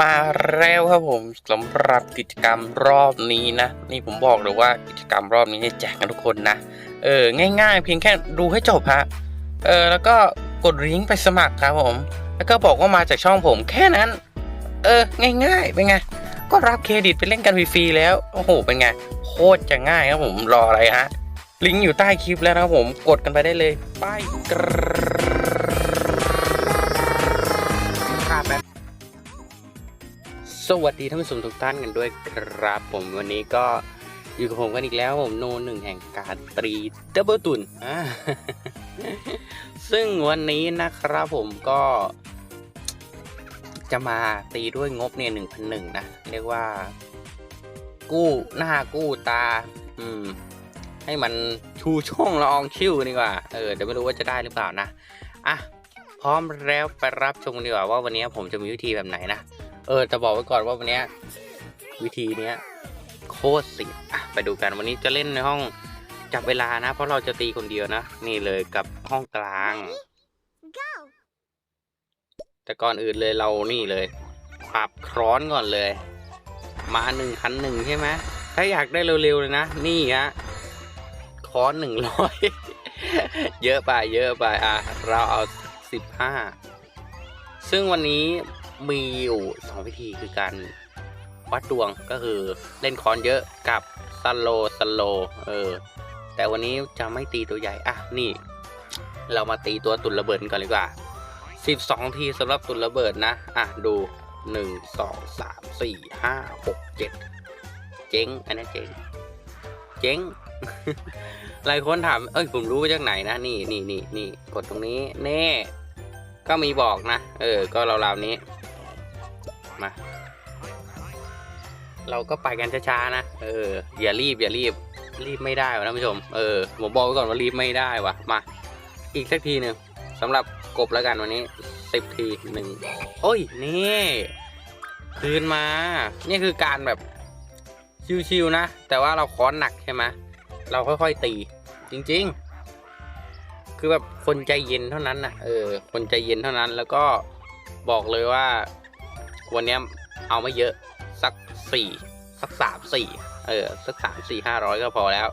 มาแล้วครับผมสำหรับกิจกรรมรอบนี้นะ นี่ผมบอกเลยว่ากิจกรรมรอบนี้แจกกันทุกคนนะ เออง่าย ๆ เพียงแค่ดูให้จบฮะเออแล้วก็กดลิงก์ไปสมัครครับผม แล้วก็บอกว่ามาจากช่องผมแค่นั้น เออง่ายๆเป็นไงก็รับเครดิตไปเล่นกันฟรีๆแล้วโอ้โหเป็นไงโคตรจะง่ายครับผมรออะไรฮะลิงก์อยู่ใต้คลิปแล้วนะครับผมกดกันไปได้เลยไปกร สวัสดีท่านผู้ชมทุกท่านกันด้วยครับ ผมวันนี้ก็อยู่กับผมกันอีกแล้วผมโนหนึ่งแห่งการตรีดับเบิลตุนซึ่งวันนี้นะครับผมก็ จะมาตีด้วยงบเนี่ยหนึ่งพันหนึ่งนะ เรียกว่า กู้หน้ากู้ตา อืม ให้มันชูช่องละอองชิวดีกว่า เออเดี๋ยวไม่รู้ว่าจะได้หรือเปล่านะ อะ พร้อมแล้วไปรับชมดีกว่าว่าวันนี้ผมจะมีวิธีแบบไหนนะ เออจะบอกไว้ก่อนว่าวันนี้วิธีเนี้ยโคตรเสียไปดูกันวันนี้จะเล่นในห้องจับเวลานะ เพราะเราจะตีคนเดียวนะ นี่เลยกับห้องกลาง แต่ก่อนอื่นเลยเรานี่เลยปรับคร้อนก่อนเลย มาหนึ่งพันหนึ่งใช่ไหมถ้าอยากได้เร็วๆเลยนะ นี่ฮะคร้อนหนึ่งร้อยเยอะไปเยอะไปอะเราเอาสิบห้าซึ่งวันนี้ มีอยู่สองวิธีคือการวัดดวงก็คือเล่นคอนเยอะกับสโลสโลเออ แต่วันนี้จะไม่ตีตัวใหญ่ อะ นี่ เรามาตีตัวตุนระเบิดกันก่อนดีกว่า 12 ทีสำหรับตุนระเบิดนะ อะ ดู 1 2 3 4 5 6 7 เจ๊ง อันนี้เจ๊ง เจ๊ง หลายคนถาม เอ้ย ผมรู้มาจากไหนนะ นี่นี่นี่นี่กดตรงนี้เน่ ก็มีบอกนะ เออ ก็ราวๆนี้ มา เราก็ไปกันช้าๆนะ เออ อย่ารีบอย่ารีบ รีบไม่ได้วะท่านผู้ชม เออ ผมบอกไว้ก่อนว่ารีบไม่ได้วะมา อีกสักทีหนึ่งสำหรับกบแล้วกันวันนี้สิบทีหนึ่งโอ้ย นี่คืนมา นี่คือการแบบชิวๆนะ แต่ว่าเราค้อนหนักใช่ไหมเราค่อยๆตี จริง ๆ คือแบบคนใจเย็นเท่านั้นนะเออ คนใจเย็นเท่านั้น แล้วก็บอกเลยว่า วันนี้เอาไม่เยอะสักสี่สักสามสี่เออสักสามสี่ห้าร้อยก็พอแล้ว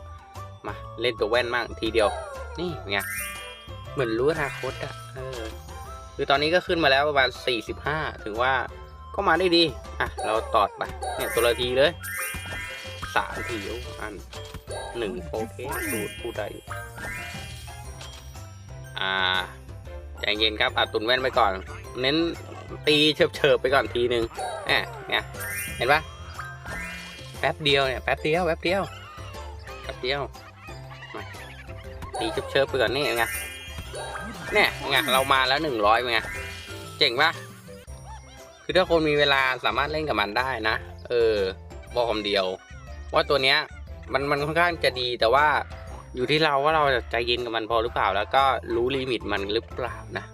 มาเล่นตัวแว่นมั่งทีเดียว นี่ไงเหมือนรู้อนาคตอะเออคือตอนนี้ก็ขึ้นมาแล้วประมาณ45ถึงว่าก็มาได้ดี อะ เราตอดไป เนี่ยตัวละทีเลยสามทีโอ้อันหนึ่งโอเคสูตรพูดได้อยู่อ่าใจเย็นครับอะตุนแว่นไปก่อน เน้น ตีเฉิบๆไปก่อนทีหนึ่งแหมเนี่ยเห็นปะแป๊บเดียวเนี่ยแป๊บเดียวแป๊บเดียวแป๊บเดียวมาตีเฉิบๆไปก่อนนี่ไงเนี่ยไงเรามาแล้วหนึ่งร้อยไงเจ๋งปะคือถ้าคนมีเวลาสามารถเล่นกับมันได้นะ เออบอกคำเดียว ว่าตัวเนี้ยมันมันค่อนข้างจะดีแต่ว่าอยู่ที่เราว่าเราจะใจเย็นกับมันพอหรือเปล่า แล้วก็รู้ลิมิตมันหรือเปล่านะ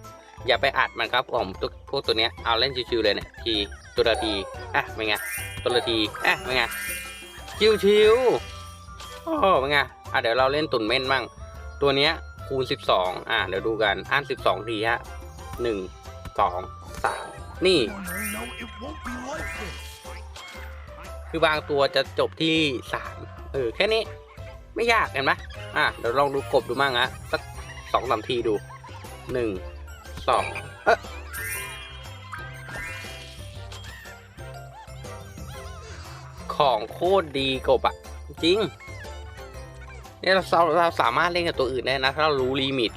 อย่าไปอัดมันครับผมพวกพวกตัวเนี้ยเอาเล่นชิวๆเลยเนี่ยทีตัวละทีอะเป็นไงตัวละทีอะเป็นไงชิวๆโอ้เป็นไงอะเดี๋ยวเราเล่นตุ่นเม่นบ้างตัวเนี้ยคูณ 12 อ่าเดี๋ยวดูกันอ่าน 12 ทีฮะ1 2 3 นี่ คือบางตัวจะจบที่ 3 เออ แค่นี้ ไม่ยากเห็นไหมอะเดี๋ยวลองดูกบดูมั่งฮะสักสองสามทีดู 1 2เออของโคตรดีกบอะจริง เนี่ยเราเราเราสามารถเล่นกับตัวอื่นได้นะ ถ้าเรารู้ลิมิต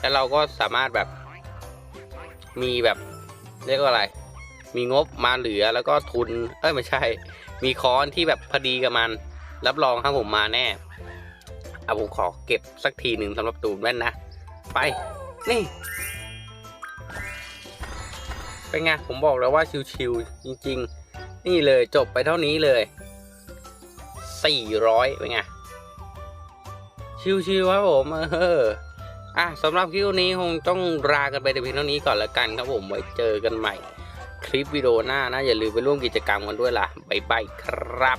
แล้วเราก็สามารถแบบ มีแบบ เรียกว่าอะไร มีงบมาเหลือแล้วก็ทุน เอ้ยไม่ใช่ มีคอนที่แบบพอดีกับมัน รับรองครับผมมาแน่เอาผมขอเก็บสักทีหนึ่งสำหรับตูนแว่นนะ ไป นี่ เป็นไงผมบอกแล้วว่าชิวๆจริง ๆ นี่เลยจบไปเท่านี้เลย 400 เป็นไง ชิวๆครับผมเอออะสำหรับคลิปนี้คงต้องลากันไปแต่เพียงเท่านี้ก่อนละกันครับผมไว้เจอกันใหม่ คลิปวิดีโอหน้านะ อย่าลืมไปร่วมกิจกรรมกันด้วยล่ะ บ๊ายบายครับ